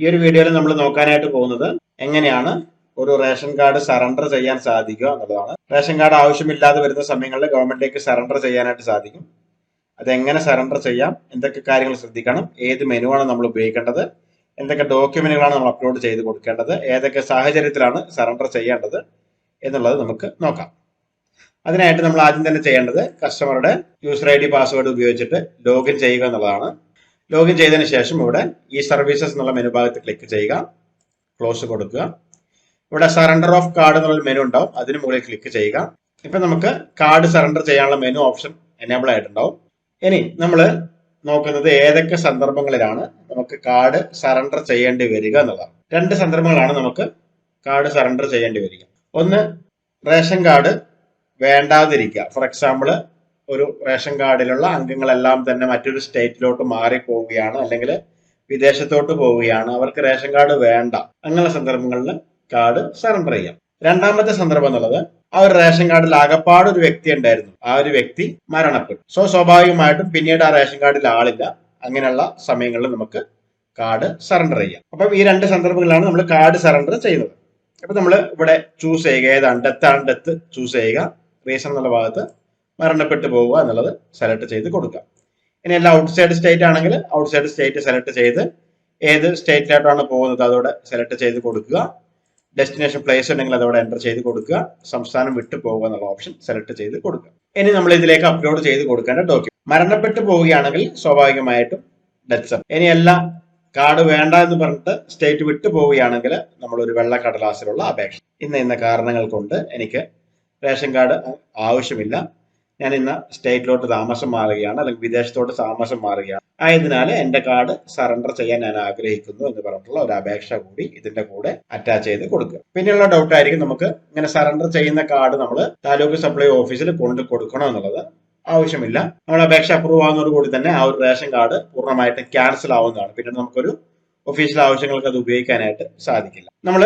ഈ ഒരു വീഡിയോയിൽ നമ്മൾ നോക്കാനായിട്ട് പോകുന്നത് എങ്ങനെയാണ് ഒരു റേഷൻ കാർഡ് സറണ്ടർ ചെയ്യാൻ സാധിക്കുക എന്നുള്ളതാണ്. റേഷൻ കാർഡ് ആവശ്യമില്ലാതെ വരുന്ന സമയങ്ങളിൽ ഗവൺമെന്റിലേക്ക് സറണ്ടർ ചെയ്യാനായിട്ട് സാധിക്കും. അതെങ്ങനെ സറണ്ടർ ചെയ്യാം? എന്തൊക്കെ കാര്യങ്ങൾ ശ്രദ്ധിക്കണം? ഏത് മെനുവാണ് നമ്മൾ ഉപയോഗിക്കേണ്ടത്? എന്തൊക്കെ ഡോക്യുമെന്റുകളാണ് നമ്മൾ അപ്ലോഡ് ചെയ്ത് കൊടുക്കേണ്ടത്? ഏതൊക്കെ സാഹചര്യത്തിലാണ് സറണ്ടർ ചെയ്യേണ്ടത് എന്നുള്ളത് നമുക്ക് നോക്കാം. അതിനായിട്ട് നമ്മൾ ആദ്യം തന്നെ ചെയ്യേണ്ടത് കസ്റ്റമറുടെ യൂസർ ഐ ഡി പാസ്വേഡ് ഉപയോഗിച്ചിട്ട് ലോഗിൻ ചെയ്യുക എന്നുള്ളതാണ്. ലോഗിൻ ചെയ്തതിന് ശേഷം ഇവിടെ ഈ സർവീസസ് എന്നുള്ള മെനു ഭാഗത്ത് ക്ലിക്ക് ചെയ്യുക. ക്ലോസ് കൊടുക്കുക. ഇവിടെ സറണ്ടർ ഓഫ് കാർഡ് എന്നുള്ള മെനു ഉണ്ടാവും. അതിന് മുകളിൽ ക്ലിക്ക് ചെയ്യുക. ഇപ്പൊ നമുക്ക് കാർഡ് സറണ്ടർ ചെയ്യാനുള്ള മെനു ഓപ്ഷൻ എനേബിൾ ആയിട്ടുണ്ടാവും. ഇനി നമ്മൾ നോക്കുന്നത് ഏതൊക്കെ സന്ദർഭങ്ങളിലാണ് നമുക്ക് കാർഡ് സറണ്ടർ ചെയ്യേണ്ടി വരിക എന്നുള്ളതാണ് രണ്ട് സന്ദർഭങ്ങളാണ് നമുക്ക് കാർഡ് സറണ്ടർ ചെയ്യേണ്ടി വരിക. ഒന്ന് റേഷൻ കാർഡ് വേണ്ടാതിരിക്കുക. ഫോർ എക്സാമ്പിൾ ഒരു റേഷൻ കാർഡിലുള്ള അംഗങ്ങളെല്ലാം തന്നെ മറ്റൊരു സ്റ്റേറ്റിലോട്ട് മാറി പോവുകയാണ് അല്ലെങ്കിൽ വിദേശത്തോട്ട് പോവുകയാണ്. അവർക്ക് റേഷൻ കാർഡ് വേണ്ട. അങ്ങനെ സന്ദർഭങ്ങളിൽ കാർഡ് സറണ്ടർ ചെയ്യാം. രണ്ടാമത്തെ സന്ദർഭം എന്നുള്ളത് ആ ഒരു റേഷൻ കാർഡിൽ ആകപ്പാട് ഒരു വ്യക്തി ഉണ്ടായിരുന്നു. ആ ഒരു വ്യക്തി മരണപ്പെട്ടു. സോ സ്വാഭാവികമായിട്ടും പിന്നീട് ആ റേഷൻ കാർഡിൽ ആളില്ല. അങ്ങനെയുള്ള സമയങ്ങളിൽ നമുക്ക് കാർഡ് സറണ്ടർ ചെയ്യാം. അപ്പം ഈ രണ്ട് സന്ദർഭങ്ങളിലാണ് നമ്മൾ കാർഡ് സറണ്ടർ ചെയ്യുന്നത്. അപ്പൊ നമ്മൾ ഇവിടെ ചൂസ് ചെയ്യുക. ഏതാണ്? ഡെത്ത് ആണ്. ഡെത്ത് ചൂസ് ചെയ്യുക. റീസൺ എന്നുള്ള ഭാഗത്ത് മരണപ്പെട്ടു പോവുക എന്നുള്ളത് സെലക്ട് ചെയ്ത് കൊടുക്കുക. ഇനി എല്ലാം ഔട്ട് സൈഡ് സ്റ്റേറ്റ് ആണെങ്കിൽ ഔട്ട് സൈഡ് സ്റ്റേറ്റ് സെലക്ട് ചെയ്ത് ഏത് സ്റ്റേറ്റിലായിട്ടാണ് പോകുന്നത് അതോടെ സെലക്ട് ചെയ്ത് കൊടുക്കുക. ഡെസ്റ്റിനേഷൻ പ്ലേസ് ഉണ്ടെങ്കിൽ അതോടെ എന്റർ ചെയ്ത് കൊടുക്കുക. സംസ്ഥാനം വിട്ടു പോകുക എന്നുള്ള ഓപ്ഷൻ സെലക്ട് ചെയ്ത് കൊടുക്കുക. ഇനി നമ്മൾ ഇതിലേക്ക് അപ്ലോഡ് ചെയ്ത് കൊടുക്കേണ്ട ഡോക്യുമെന്റ് മരണപ്പെട്ടു പോവുകയാണെങ്കിൽ സ്വാഭാവികമായിട്ടും ഡെത്ത് ഇനി എല്ലാം കാർഡ് വേണ്ട എന്ന് പറഞ്ഞിട്ട് സ്റ്റേറ്റ് വിട്ടു പോവുകയാണെങ്കിൽ നമ്മൾ ഒരു വെള്ള കടലാസിലുള്ള അപേക്ഷ. ഇന്ന ഇന്ന കാരണങ്ങൾ കൊണ്ട് എനിക്ക് റേഷൻ കാർഡ് ആവശ്യമില്ല. ഞാൻ ഇന്ന് സ്റ്റേറ്റിലോട്ട് താമസം മാറുകയാണ് അല്ലെങ്കിൽ വിദേശത്തോട്ട് താമസം മാറുകയാണ്. ആയതിനാൽ എന്റെ കാർഡ് സറണ്ടർ ചെയ്യാൻ ഞാൻ ആഗ്രഹിക്കുന്നു എന്ന് പറഞ്ഞിട്ടുള്ള ഒരു അപേക്ഷ കൂടി ഇതിന്റെ കൂടെ അറ്റാച്ച് ചെയ്ത് കൊടുക്കുക. പിന്നെയുള്ള ഡൗട്ട് ആയിരിക്കും നമുക്ക് ഇങ്ങനെ സറണ്ടർ ചെയ്യുന്ന കാർഡ് നമ്മൾ താലൂക്ക് സപ്ലൈ ഓഫീസിൽ കൊണ്ട് കൊടുക്കണോ എന്നുള്ളത് ആവശ്യമില്ല. നമ്മൾ അപേക്ഷ അപ്രൂവ് ആകുന്നതോടുകൂടി തന്നെ ആ ഒരു റേഷൻ കാർഡ് പൂർണമായിട്ടും ക്യാൻസൽ ആവുന്നതാണ്. പിന്നീട് നമുക്കൊരു ഒഫീഷ്യൽ ആവശ്യങ്ങൾക്ക് അത് ഉപയോഗിക്കാനായിട്ട് സാധിക്കില്ല. നമ്മൾ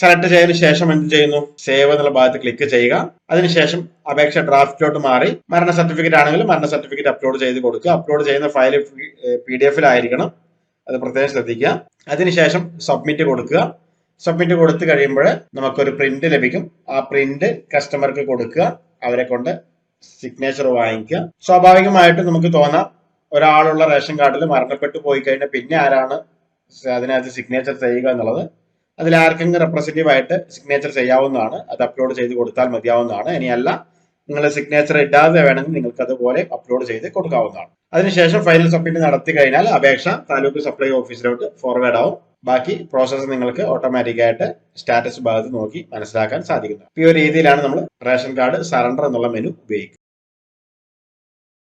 സെലക്ട് ചെയ്തതിനു ശേഷം എന്ത് ചെയ്യുന്നു? സേവ് എന്നുള്ള ഭാഗത്ത് ക്ലിക്ക് ചെയ്യുക. അതിനുശേഷം അപേക്ഷ ഡ്രാഫ്റ്റിലോട്ട് മാറി മരണ സർട്ടിഫിക്കറ്റ് ആണെങ്കിൽ മരണ സർട്ടിഫിക്കറ്റ് അപ്ലോഡ് ചെയ്ത് കൊടുക്കുക. അപ്ലോഡ് ചെയ്യുന്ന ഫയൽ പി ഡി എഫിലായിരിക്കണം അത് പ്രത്യേകം ശ്രദ്ധിക്കുക. അതിനുശേഷം സബ്മിറ്റ് കൊടുക്കുക. സബ്മിറ്റ് കൊടുത്തു കഴിയുമ്പോൾ നമുക്കൊരു പ്രിന്റ് ലഭിക്കും. ആ പ്രിന്റ് കസ്റ്റമർക്ക് കൊടുക്കുക. അവരെ കൊണ്ട് സിഗ്നേച്ചർ വാങ്ങിക്കുക. സ്വാഭാവികമായിട്ടും നമുക്ക് തോന്നാം ഒരാളുള്ള റേഷൻ കാർഡിൽ മരണപ്പെട്ടു പോയി കഴിഞ്ഞാൽ പിന്നെ ആരാണ് അതിനകത്ത് സിഗ്നേച്ചർ ചെയ്യുക എന്നുള്ളത് അതിൽ ആർക്കെങ്കിലും റെപ്രസെന്റീവ് ആയിട്ട് സിഗ്നേച്ചർ ചെയ്യാവുന്നതാണ്. അത് അപ്ലോഡ് ചെയ്ത് കൊടുത്താൽ മതിയാവുന്നതാണ്. ഇനിയല്ല നിങ്ങൾ സിഗ്നേച്ചർ ഇടാതെ വേണമെങ്കിൽ നിങ്ങൾക്ക് അതുപോലെ അപ്ലോഡ് ചെയ്ത് കൊടുക്കാവുന്നതാണ്. അതിനുശേഷം ഫൈനൽ സബ്മിറ്റ് നടത്തി കഴിഞ്ഞാൽ അപേക്ഷ താലൂക്ക് സപ്ലൈ ഓഫീസിലോട്ട് ഫോർവേഡ് ആവും. ബാക്കി പ്രോസസ്സ് നിങ്ങൾക്ക് ഓട്ടോമാറ്റിക് ആയിട്ട് സ്റ്റാറ്റസ് ഭാഗത്ത് നോക്കി മനസ്സിലാക്കാൻ സാധിക്കുന്നത് ഈ ഒരു രീതിയിലാണ് നമ്മൾ റേഷൻ കാർഡ് സറണ്ടർ എന്നുള്ള മെനു ഉപയോഗിക്കുന്നത്.